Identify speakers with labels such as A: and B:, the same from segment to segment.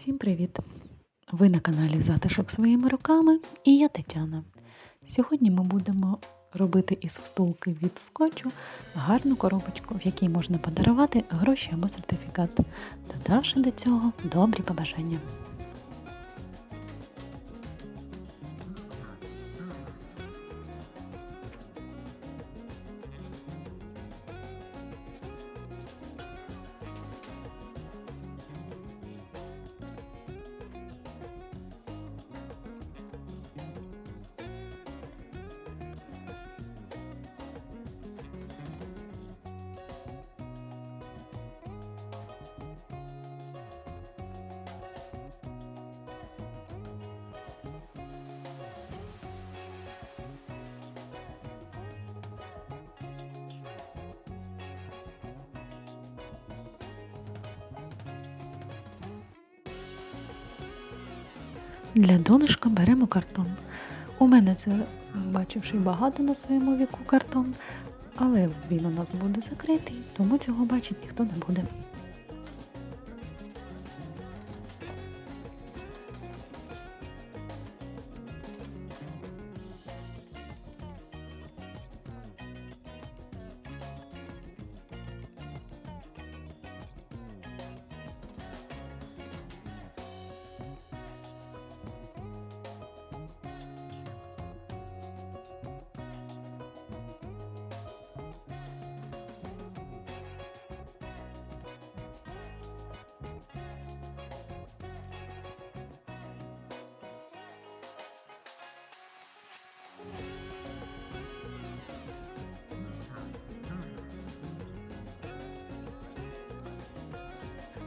A: Всім привіт! Ви на каналі Затишок своїми руками і я Тетяна. Сьогодні ми будемо робити із встулки від скотчу гарну коробочку, в якій можна подарувати гроші або сертифікат, додавши до цього добрі побажання. Для донышка беремо картон. У мене це, бачивши багато на своєму віку картон, але він у нас буде закритий, тому цього бачити ніхто не буде.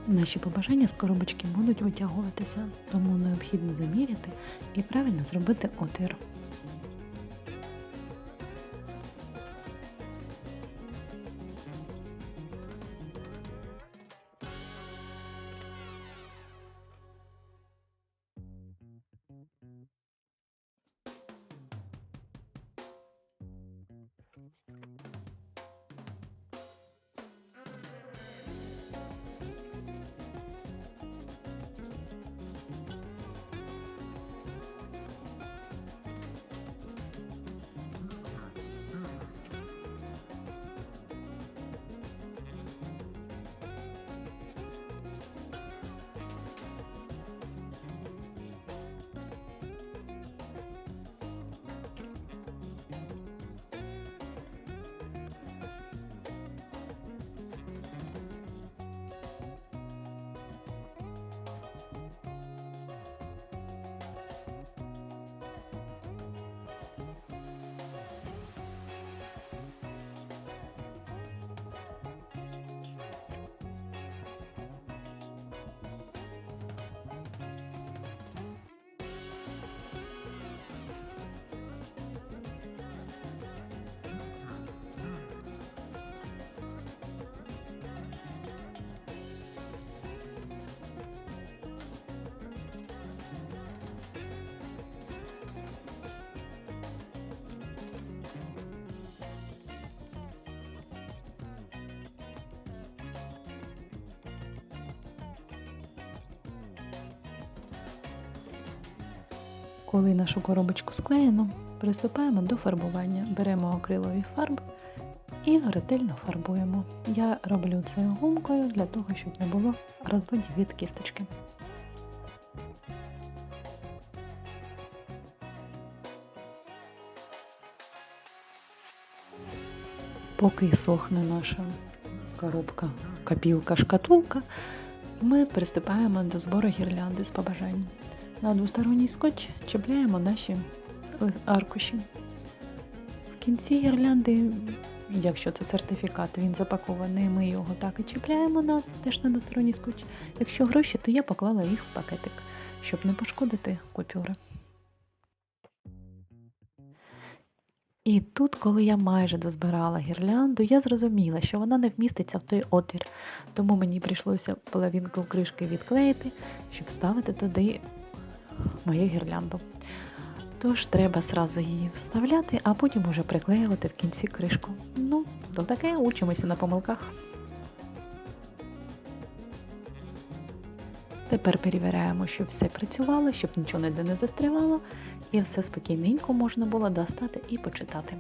A: Наші побажання з коробочки будуть витягуватися, тому необхідно заміряти і правильно зробити отвір. Коли нашу коробочку склеєно, приступаємо до фарбування. Беремо акрилові фарби і ретельно фарбуємо. Я роблю це гумкою для того, щоб не було розводів від кісточки. Поки сохне наша коробка, копілка, шкатулка, ми приступаємо до збору гірлянди з побажань. На двосторонній скотч чіпляємо наші аркуші. В кінці гірлянди, якщо це сертифікат, він запакований, ми його так і чіпляємо на теж на двосторонній скотч. Якщо гроші, то я поклала їх в пакетик, щоб не пошкодити купюри. І тут, коли я майже дозбирала гірлянду, я зрозуміла, що вона не вміститься в той отвір, тому мені прийшлося половинку кришки відклеїти, щоб вставити туди мою гірлянду. Тож треба сразу її вставляти, а потім уже приклеювати в кінці кришку. Ну, то таке учимося на помилках. Тепер перевіряємо, щоб все працювало, щоб нічого ніде не застрявало, і все спокійненько можна було достати і почитати.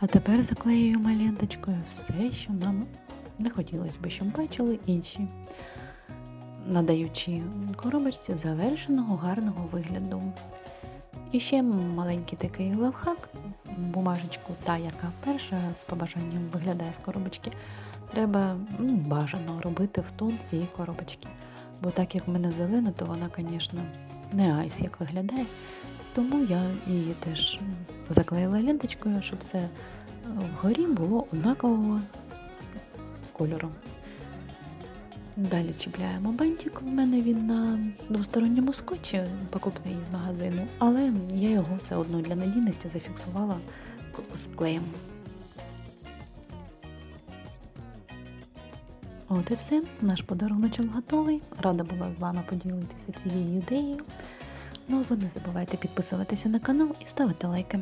A: А тепер заклеюємо ленточкою все, що нам не хотілося б, щоб бачили інші, надаючи коробочці завершеного гарного вигляду. І ще маленький такий лайфхак, бумажечку, та яка перша з побажанням виглядає з коробочки, треба ну, бажано робити в тон цієї коробочки. Бо так як в мене зелена, то вона, звісно, не айс як виглядає. Тому я її теж заклеїла ленточкою, щоб все вгорі було однакового кольору. Далі чіпляємо бантик. У мене він на двосторонньому скотчі, покупний з магазину, але я його все одно для надійності зафіксувала з клеєм. От і все, наш подаруночок готовий. Рада була з вами поділитися цією ідеєю. Ну а ви не забувайте підписуватися на канал і ставити лайки.